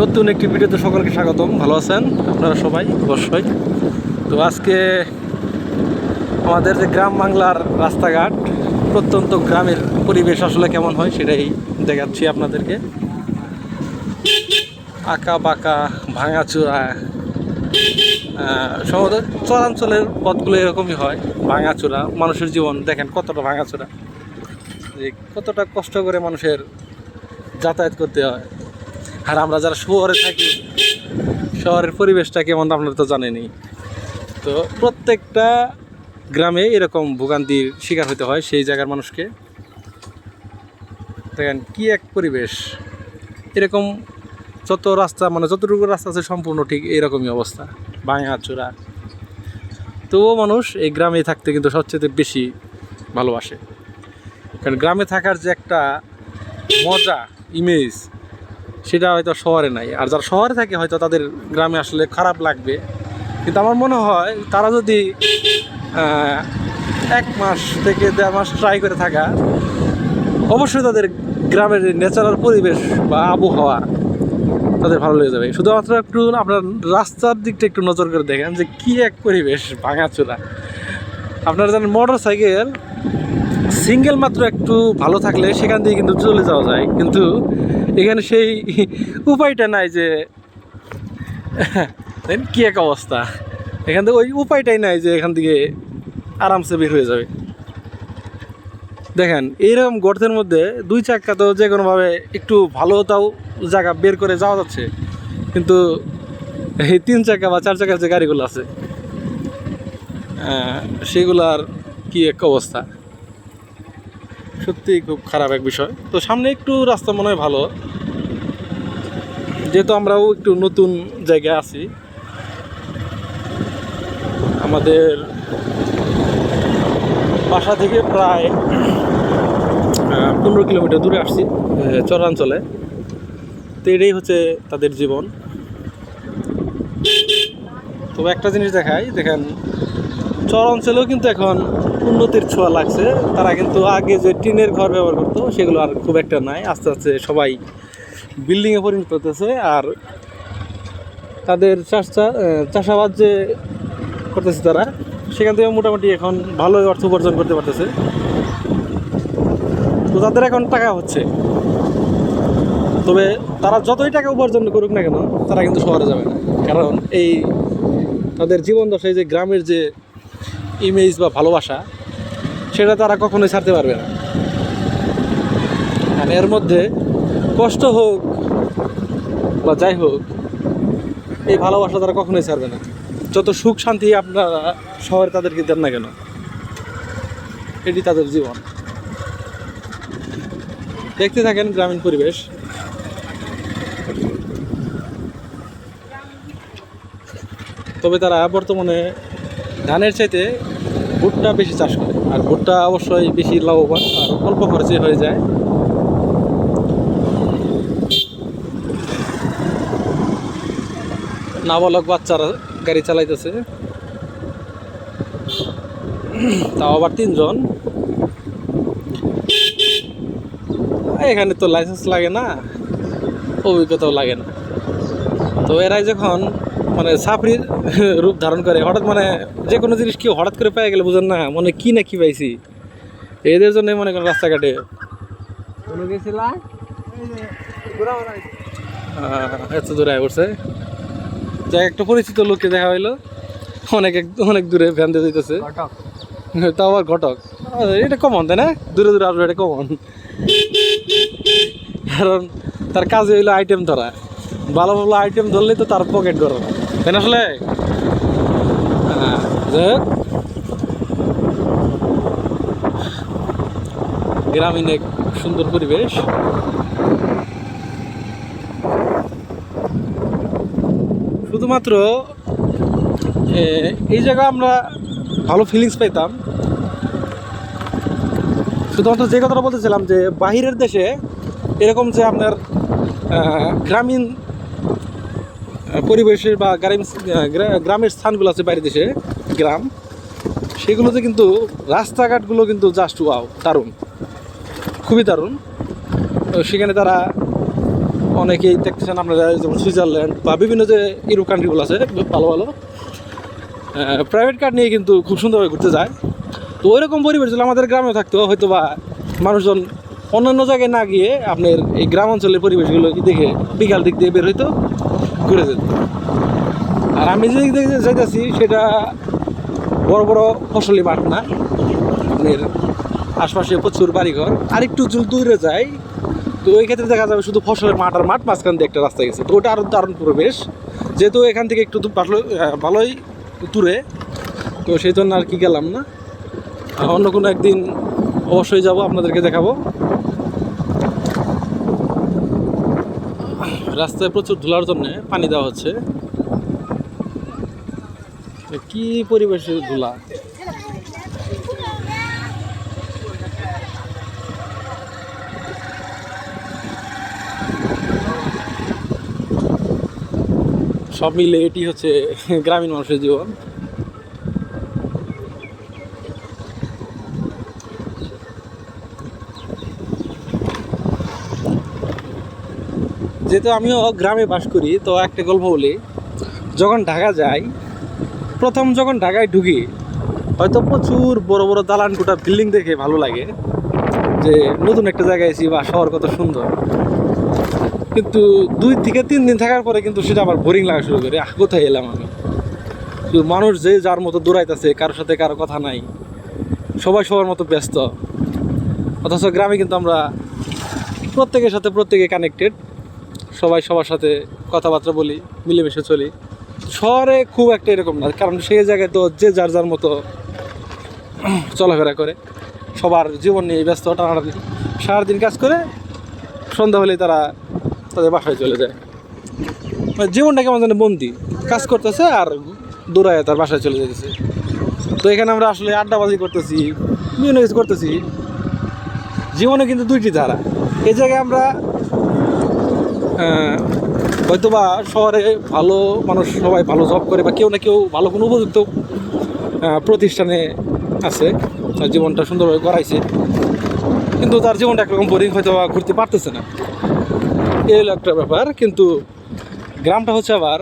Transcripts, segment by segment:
নতুন একটি ভিডিওতে সকলকে স্বাগতম। ভালো আছেন? আপনারা সবাই? অবশ্যই। তো আজকে আমাদের যে গ্রাম বাংলার রাস্তাঘাট, প্রত্যন্ত গ্রামের পরিবেশ আসলে কেমন হয় সেটাই দেখাচ্ছি আপনাদেরকে। আঁকা বাঁকা ভাঙাচোরা সম্ভবত চরাঞ্চলের পথগুলো এরকমই হয়, ভাঙাচোরা। মানুষের জীবন, দেখেন কতটা ভাঙাচোরা। যে কতটা কষ্ট করে মানুষের যাতায়াত করতে হয়। আর আমরা যারা শহরে থাকি, শহরের পরিবেশটা কেমন আপনারা তো জানেনই তো প্রত্যেকটা গ্রামে এরকম ভোগান্তির শিকার হতে হয় সেই জায়গার মানুষকে। দেখেন কি এক পরিবেশ। এরকম যত রাস্তা মানে যতটুকু রাস্তা আছে সম্পূর্ণ ঠিক এরকমই অবস্থা, ভাঙা চূড়া তবুও মানুষ এই গ্রামে থাকতে কিন্তু সবচেয়ে বেশি ভালোবাসে। কারণ গ্রামে থাকার যে একটা মজা ইমেজ সেটা হয়তো শহরে নাই। আর যারা শহরে থাকে হয়তো তাদের গ্রামে আসলে খারাপ লাগবে। কিন্তু আমার মনে হয় তারা যদি এক মাস থেকে দেড় মাস ট্রাই করে থাকা, অবশ্যই তাদের গ্রামের ন্যাচারাল পরিবেশ বা আবহাওয়া তাদের ভালো লেগে যাবে। শুধুমাত্র একটু আপনার রাস্তার দিকটা একটু নজর করে দেখেন যে কি এক পরিবেশ ভাঙাচোরা। আপনারা জানেন মোটর সাইকেল সিঙ্গেল মাত্র একটু ভালো থাকলে সেখান দিয়ে কিন্তু চলে যাওয়া যায়। কিন্তু এখানে সেই উপায়টা নাই যে কি এক অবস্থা? এখান থেকে ওই উপায়টাই নাই যে এখান থেকে আরামসে বের হয়ে যাবে। দেখেন এইরকম গর্তের মধ্যে দুই চাক্কা তো যে কোনোভাবে একটু ভালো তাও জায়গা বের করে যাওয়া যাচ্ছে। কিন্তু এই তিন চাকা বা চার চাকার যে গাড়িগুলো আছে আহ, সেগুলার কি এক অবস্থা? সত্যি খুব খারাপ এক বিষয়। তো সামনে একটু রাস্তা মনে হয় ভালো। যেহেতু আমরাও একটু নতুন জায়গায় আছি। আমাদের বাসা থেকে প্রায় পনেরো কিলোমিটার দূরে আসছি চরাঞ্চলে। তো এটাই হচ্ছে তাদের জীবন। তবে একটা জিনিস দেখাই, দেখেন চর অঞ্চলেও কিন্তু এখন উন্নতির ছোঁয়া লাগছে। তারা কিন্তু আগে যে টিনের ঘর ব্যবহার করতো, সেগুলো আর খুব একটা নাই। আস্তে আস্তে সবাই বিল্ডিংয়ে পরিণত হতেছে আর তাদের চাষ চাষাবাদ যে করতেছে তারা, সেখান থেকে মোটামুটি এখন ভালোই অর্থ উপার্জন করতে পারতেছে। তো তাদের এখন টাকা হচ্ছে। তবে তারা যতই টাকা উপার্জন করুক না কেন, তারা কিন্তু শহরে যাবে না। কারণ এই তাদের জীবন দশায় যে গ্রামের যে ইমেজ বা ভালোবাসা, সেটা তারা কখনোই ছাড়তে পারবে না। আর এর মধ্যে কষ্ট হোক বা যাই হোক, এই ভালোবাসা তারা কখনোই ছাড়বে না। যত সুখ শান্তি আপনারা শহরে তাদেরকে দেন না কেন, এটি তাদের জীবন। দেখতে থাকেন গ্রামীণ পরিবেশ। তবে তারা বর্তমানে ধানের চাইতে ভুট্টা বেশি চাষ করে। আর ভুট্টা অবশ্যই বেশি লাভবান, আর অল্প খরচে হয়ে যায়। নাবালক বাচ্চারা গাড়ি চালাইতেছে। তাও আবার তিনজন। এখানে তো লাইসেন্স লাগে না, অভিজ্ঞতাও লাগে না। তো এরাই যখন মানে সাফরির রূপ ধারণ করে। হঠাৎ মানে যে কোনো জিনিস কেউ হঠাৎ করে পেয়ে গেলে বুঝেন না মনে কি না কি পাইছি। এদের জন্য মনে করেন রাস্তাঘাটে। এত দূরে পড়ছে যাই একটা পরিচিত লোককে দেখা হইল। অনেক অনেক দূরে ভ্যান দিয়ে কটক তাও আবার ঘটক। এটা কমন তাই না? দূরে দূরে আসবে এটা কমন কারণ তার কাজে হইল আইটেম ধরা। ভালো ভালো আইটেম ধরলেই তো তার পকেট গরম। তাই আসলে। গ্রামীণ এক সুন্দর পরিবেশ। শুধুমাত্র এই জায়গা আমরা ভালো ফিলিংস পাইতাম। শুধুমাত্র যে কথাটা বলতেছিলাম যে, বাহিরের দেশে এরকম যে আপনার গ্রামীণ পরিবেশের বা গ্রামের স্থানগুলো আছে বাইরের দেশে, গ্রাম, সেগুলোতে কিন্তু রাস্তাঘাটগুলো কিন্তু জাস্ট ওয়াও দারুণ। খুবই দারুণ। সেখানে তারা অনেকেই দেখতেছেন আপনারা যেমন সুইজারল্যান্ড বা বিভিন্ন যে ইউরোপ কান্ট্রিগুলো আছে, ভালো ভালো। প্রাইভেট কার নিয়ে কিন্তু খুব সুন্দরভাবে ঘুরতে যায়। তো ওইরকম পরিবেশ যদি আমাদের গ্রামে থাকতো হয়তো বা মানুষজন অন্যান্য জায়গায় না গিয়ে আপনার এই গ্রাম অঞ্চলের পরিবেশগুলো দেখে বিকাল দিক দিয়ে বের হইতো। ঘুরে যেত। আর আমি যে দিক যাইতেছি, সেটা বড় বড় ফসলি মাঠ না। আপনার আশপাশে প্রচুর বাড়িঘর। আর একটু দূরে যাই, তো ওই ক্ষেত্রে দেখা যাবে শুধু ফসলের মাঠ আর মাঠ, মাঝখান দিয়ে একটা রাস্তা গেছে। তো ওটা আরও দারুণ পরিবেশ। যেহেতু এখান থেকে একটু ভালো ভালোই দূরে, তো সেই জন্য আর কি গেলাম না। অন্য কোনো একদিন অবশ্যই যাব, আপনাদেরকে দেখাবো। রাস্তায় প্রচুর ধুলার জন্য পানি দেওয়া হচ্ছে। কি পরিবেশে ধুলা? সব মিলে এটি হচ্ছে গ্রামীণ মানুষের জীবন। যেহেতু আমিও গ্রামে বাস করি, তো একটা গল্প বলি। যখন ঢাকা যাই, প্রথম যখন ঢাকায় ঢুকি, হয়তো প্রচুর বড় বড় দালান কোটা বিল্ডিং দেখে ভালো লাগে, যে নতুন একটা জায়গায় এসেছি বা শহর কত সুন্দর। কিন্তু দুই থেকে তিন দিন থাকার পরে কিন্তু সেটা আবার বোরিং লাগা শুরু করে, আহ, কোথায় এলাম আমি? মানুষ যে যার মতো দৌড়াইতেছে, কারোর সাথে কারও কথা নাই, সবাই সবার মতো ব্যস্ত। অথচ গ্রামে কিন্তু আমরা প্রত্যেকের সাথে প্রত্যেকে কানেক্টেড সবাই সবার সাথে কথাবার্তা বলি, মিলেমিশে চলি। শহরে খুব একটা এরকম না, কারণ সেই জায়গায় তো যে যার যার মতো চলাফেরা করে। সবার জীবন নিয়ে ব্যস্ত, টানাটানি। সারাদিন কাজ করে, সন্ধ্যা হলেই তারা তাদের বাসায় চলে যায়। মানে জীবনটা কেমন যেন বন্দি। কাজ করতেছে আর দৌড়ায় তার বাসায় চলে যেতেছে তো এখানে আমরা আসলে আড্ডাবাজি করতেছি, বিভিন্ন কিছু করতেছি। জীবনে কিন্তু দুইটি ধারা। এই জায়গায় আমরা হয়তোবা শহরে ভালো মানুষ সবাই ভালো জব করে বা কেউ না কেউ ভালো কোনো উপযুক্ত প্রতিষ্ঠানে আছে তার জীবনটা সুন্দরভাবে করাইছে কিন্তু তার জীবনটা একরকম বোরিং হয়তো বা ঘুরতে পারতেছে না। এই হলো একটা ব্যাপার কিন্তু গ্রামটা হচ্ছে আবার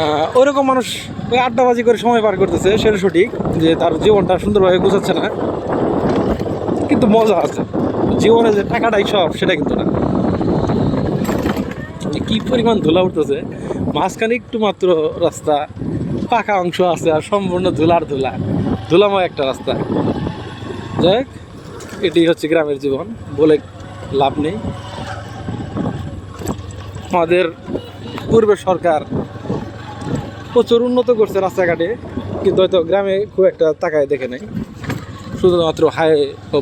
আহ, ওইরকম মানুষ ওই আড্ডাবাজি করে সময় পার করতেছে সেটা সঠিক যে তার জীবনটা সুন্দরভাবে গোছাচ্ছে না। কিন্তু মজা আছে। জীবনে যে টাকাটাই সব সেটা কিন্তু না। কি পরিমাণ ধুলা উঠতেছে? মাঝখানে একটু মাত্র রাস্তা পাকা অংশ আছে আর সম্পূর্ণ ধুলার ধুলা। ধুলাময় একটা রাস্তা। যাই হোক, এটি হচ্ছে গ্রামের জীবন বলে লাভ নেই। আমাদের পূর্বের সরকার প্রচুর উন্নত করছে রাস্তাঘাটে কিন্তু হয়তো গ্রামে খুব একটা তাকায় দেখে নাই। শুধুমাত্র হাই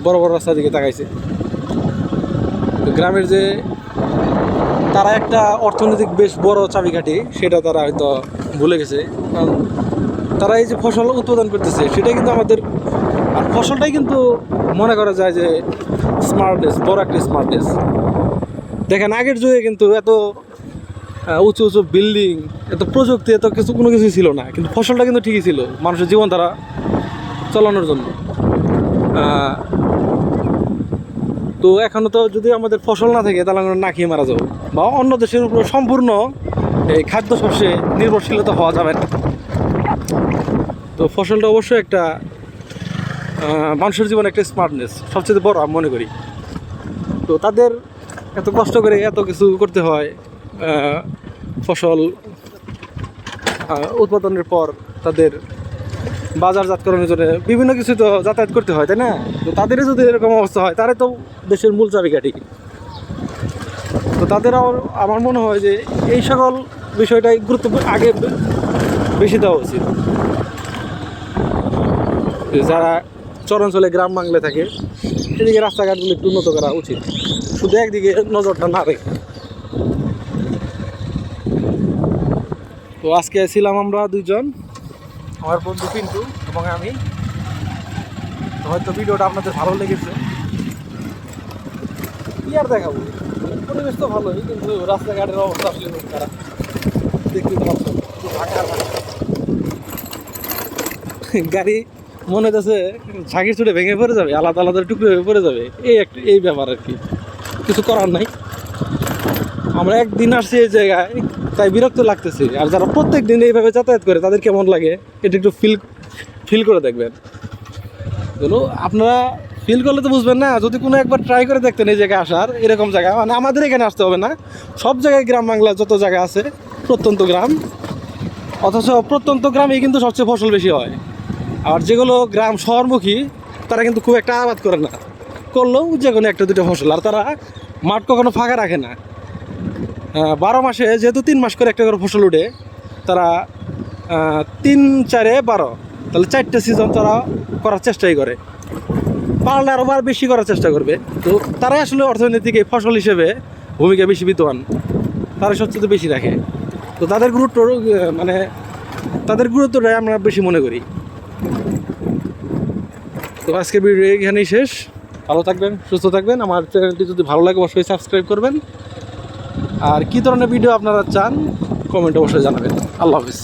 বড় বড় রাস্তার দিকে তাকাইছে। গ্রামের যে তারা একটা অর্থনৈতিক বেশ বড় চাবিকাঠি, সেটা তারা হয়তো ভুলে গেছে। কারণ তারা এই যে ফসল উৎপাদন করতেছে, সেটাই কিন্তু আমাদের আর ফসলটাই কিন্তু মনে করা যায় যে স্মার্টনেস বড় একটা স্মার্টনেস দেখেন, আগের যুগে কিন্তু এত উঁচু উঁচু বিল্ডিং এত প্রযুক্তি, এত কিছু, কোনো কিছুই ছিল না। কিন্তু ফসলটা কিন্তু ঠিকই ছিল, মানুষের জীবন তারা চালানোর জন্য। তো এখনও তো যদি আমাদের ফসল না থাকে, তাহলে আমরা না খেয়ে মারা যাব। বা অন্য দেশের উপর সম্পূর্ণ এই খাদ্য শস্যে নির্ভরশীলতা হওয়া যাবে না। তো ফসলটা অবশ্যই একটা মানুষের জীবনে একটা স্মার্টনেস সবচেয়ে বড় আমি মনে করি। তো তাদের এত কষ্ট করে এত কিছু করতে হয় ফসল উৎপাদনের পর তাদের বাজারজাতকরণের জন্য বিভিন্ন কিছু তো যাতায়াত করতে হয়, তাই না? তো তাদেরই যদি এরকম অবস্থা হয় তাহলে তো দেশের মূল চাবিকাঠি। তো তাদের আমার- আমার মনে হয় যে এই সকল বিষয়টাই গুরুত্ব আগে বেশি দেওয়া উচিত। যারা চরাঞ্চলে গ্রাম বাংলায় থাকে সেদিকে রাস্তাঘাটগুলো একটু উন্নত করা উচিত। শুধু একদিকে নজরটা না রেখে। তো আজকে ছিলাম আমরা দুইজন। আমার বন্ধু পিন্টু এবং আমি। হয়তো ভিডিওটা আপনাদের ভালো লেগেছে। কি আর দেখাবো? পরিবেশ তো ভালোই, কিন্তু রাস্তাঘাটের অবস্থা আসলে খুব খারাপ। দেখতে পাচ্ছেন। গাড়ি মনে হচ্ছে ঝাঁকির চুটে ভেঙে পড়ে যাবে, আলাদা আলাদা টুকরো হয়ে পড়ে যাবে। এই একটা এই ব্যাপার আর কি। কিছু করার নাই। আমরা একদিন আসছি এই জায়গায়, তাই বিরক্ত লাগতেছে। আর যারা প্রত্যেক দিন এইভাবে যাতায়াত করে, তাদের কেমন লাগে? এটা একটু ফিল ফিল করে দেখবেন। আপনারা ফিল করলে তো বুঝবেন না, যদি কোনো একবার ট্রাই করে দেখতেন এই জায়গায় আসার, এরকম জায়গা। মানে আমাদের এখানে আসতে হবে না। সব জায়গায় গ্রাম বাংলা যত জায়গা আছে, প্রত্যন্ত গ্রাম। অথচ প্রত্যন্ত গ্রামে কিন্তু সবচেয়ে ফসল বেশি হয়। আর যেগুলো গ্রাম শহরমুখী, তারা কিন্তু খুব একটা আবাদ করে না। করলেও যে কোনো একটা দুটো ফসল। আর তারা মাঠ কখনো ফাঁকা রাখে না। বারো মাসে যেহেতু তিন মাস করে একটা করে ফসল উঠে, তারা তিন, চারে বারো। তাহলে চারটে সিজন তারা করার চেষ্টাই করে। পারলে আরও বার বেশি করার চেষ্টা করবে। তো তারাই আসলে অর্থনৈতিক ফসল হিসেবে ভূমিকা বেশি বিদ্যমান। তারা সবচেয়ে বেশি রাখে। তো তাদের গুরুত্ব মানে তাদের গুরুত্বটাই আমরা বেশি মনে করি। তো আজকে ভিডিও এখানেই শেষ। ভালো থাকবেন, সুস্থ থাকবেন। আমার চ্যানেলটি যদি ভালো লাগে, অবশ্যই সাবস্ক্রাইব করবেন। আর কি ধরনের ভিডিও আপনারা চান কমেন্ট অবশ্যই জানাবেন। আল্লাহ হাফিজ।